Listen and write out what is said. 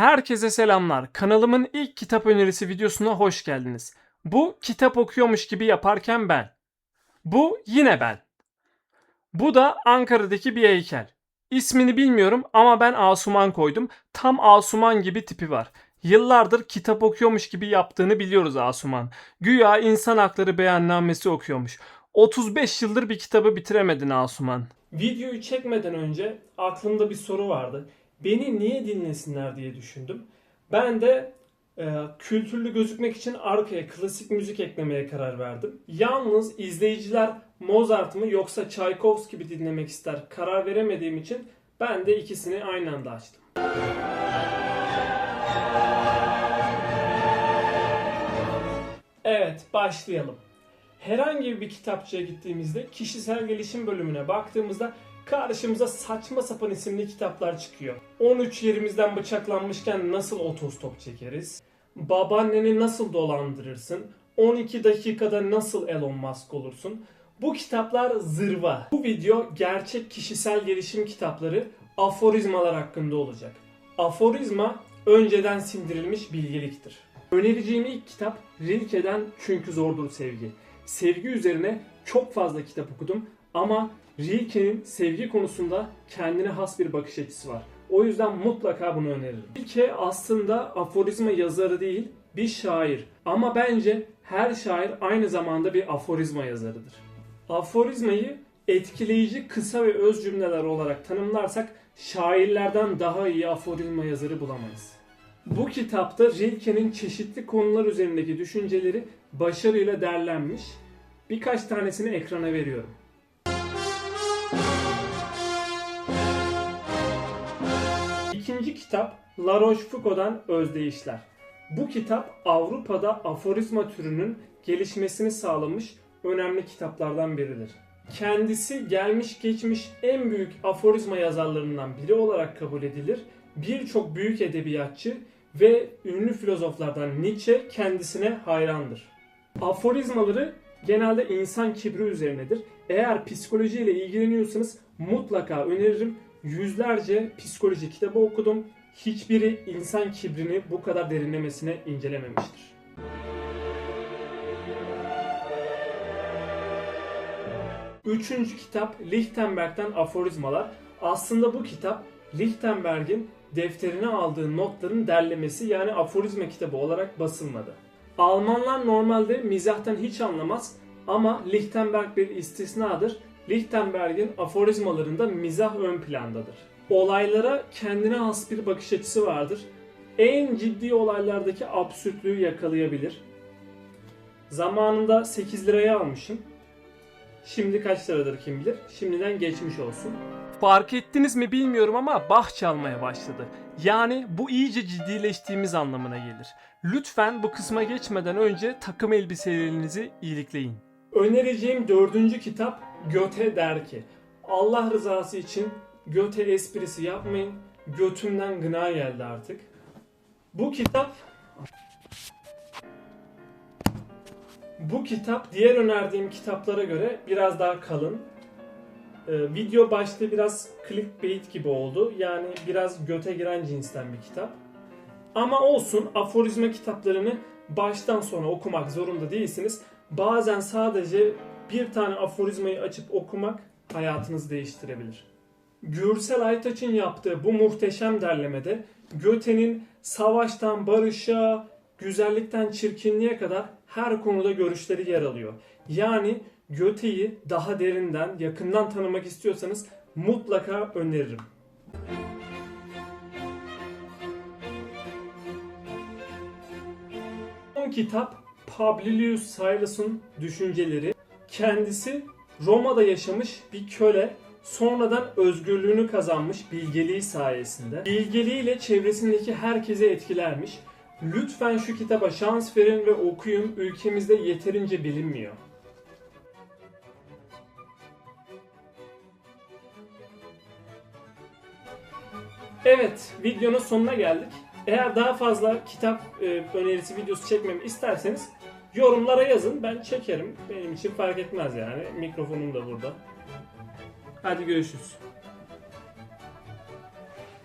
Herkese selamlar. Kanalımın ilk kitap önerisi videosuna hoş geldiniz. Bu kitap okuyormuş gibi yaparken ben. Bu yine ben. Bu da Ankara'daki bir heykel. İsmini bilmiyorum ama ben Asuman koydum. Tam Asuman gibi tipi var. Yıllardır kitap okuyormuş gibi yaptığını biliyoruz Asuman. Güya insan hakları beyannamesi okuyormuş. 35 yıldır bir kitabı bitiremedin Asuman. Videoyu çekmeden önce aklımda bir soru vardı. Beni niye dinlesinler diye düşündüm. Ben de e, kültürlü gözükmek için arkaya klasik müzik eklemeye karar verdim. Yalnız izleyiciler Mozart mı yoksa Tchaikovsky gibi dinlemek ister karar veremediğim için ben de ikisini aynı anda açtım. Evet, başlayalım. Herhangi bir kitapçıya gittiğimizde kişisel gelişim bölümüne baktığımızda karşımıza saçma sapan isimli kitaplar çıkıyor. 13 yerimizden bıçaklanmışken nasıl otostop çekeriz? Babaanneni nasıl dolandırırsın? 12 dakikada nasıl Elon Musk olursun? Bu kitaplar zırva. Bu video gerçek kişisel gelişim kitapları aforizmalar hakkında olacak. Aforizma önceden sindirilmiş bilgeliktir. Önereceğim ilk kitap Rilke'den Çünkü Zordur Sevgi. Sevgi üzerine çok fazla kitap okudum ama Rilke'nin sevgi konusunda kendine has bir bakış açısı var. O yüzden mutlaka bunu öneririm. Rilke aslında aforizma yazarı değil, bir şair. Ama bence her şair aynı zamanda bir aforizma yazarıdır. Aforizmayı etkileyici kısa ve öz cümleler olarak tanımlarsak şairlerden daha iyi aforizma yazarı bulamayız. Bu kitapta Rilke'nin çeşitli konular üzerindeki düşünceleri başarıyla derlenmiş. Birkaç tanesini ekrana veriyorum. İkinci kitap La Rochefoucauld'dan Özdeyişler. Bu kitap Avrupa'da aforizma türünün gelişmesini sağlamış önemli kitaplardan biridir. Kendisi gelmiş geçmiş en büyük aforizma yazarlarından biri olarak kabul edilir. Birçok büyük edebiyatçı ve ünlü filozoflardan Nietzsche kendisine hayrandır. Aforizmaları genelde insan kibri üzerinedir. Eğer psikolojiyle ilgileniyorsanız mutlaka öneririm. Yüzlerce psikoloji kitabı okudum. Hiçbiri insan kibrini bu kadar derinlemesine incelememiştir. Üçüncü kitap Lichtenberg'den Aforizmalar. Aslında bu kitap Lichtenberg'in defterine aldığı notların derlemesi yani aforizma kitabı olarak basılmadı. Almanlar normalde mizahtan hiç anlamaz ama Lichtenberg bir istisnadır. Lichtenberg'in aforizmalarında mizah ön plandadır. Olaylara kendine has bir bakış açısı vardır. En ciddi olaylardaki absürtlüğü yakalayabilir. Zamanında 8 liraya almışım. Şimdi kaç liradır kim bilir. Şimdiden geçmiş olsun. Fark ettiniz mi bilmiyorum ama bah çalmaya başladı. Yani bu iyice ciddileştiğimiz anlamına gelir. Lütfen bu kısma geçmeden önce takım elbiselerinizi iyilikleyin. Önereceğim dördüncü kitap Göte der ki Allah rızası için Göte esprisi yapmayın. Götümden gına geldi artık. Bu kitap bu kitap diğer önerdiğim kitaplara göre biraz daha kalın. Ee, video başta biraz clickbait gibi oldu. Yani biraz göte giren cinsten bir kitap. Ama olsun aforizma kitaplarını baştan sona okumak zorunda değilsiniz. Bazen sadece bir tane aforizmayı açıp okumak hayatınızı değiştirebilir. Gürsel Aytaç'ın yaptığı bu muhteşem derlemede Göte'nin savaştan barışa, güzellikten çirkinliğe kadar her konuda görüşleri yer alıyor. Yani Göte'yi daha derinden, yakından tanımak istiyorsanız mutlaka öneririm. Son kitap Publilius Silas'ın düşünceleri. Kendisi Roma'da yaşamış bir köle sonradan özgürlüğünü kazanmış bilgeliği sayesinde. Bilgeliğiyle çevresindeki herkese etkilermiş. Lütfen şu kitaba şans verin ve okuyun. Ülkemizde yeterince bilinmiyor. Evet, videonun sonuna geldik. Eğer daha fazla kitap e, önerisi videosu çekmemi isterseniz yorumlara yazın. Ben çekerim. Benim için fark etmez yani. Mikrofonum da burada. Hadi görüşürüz.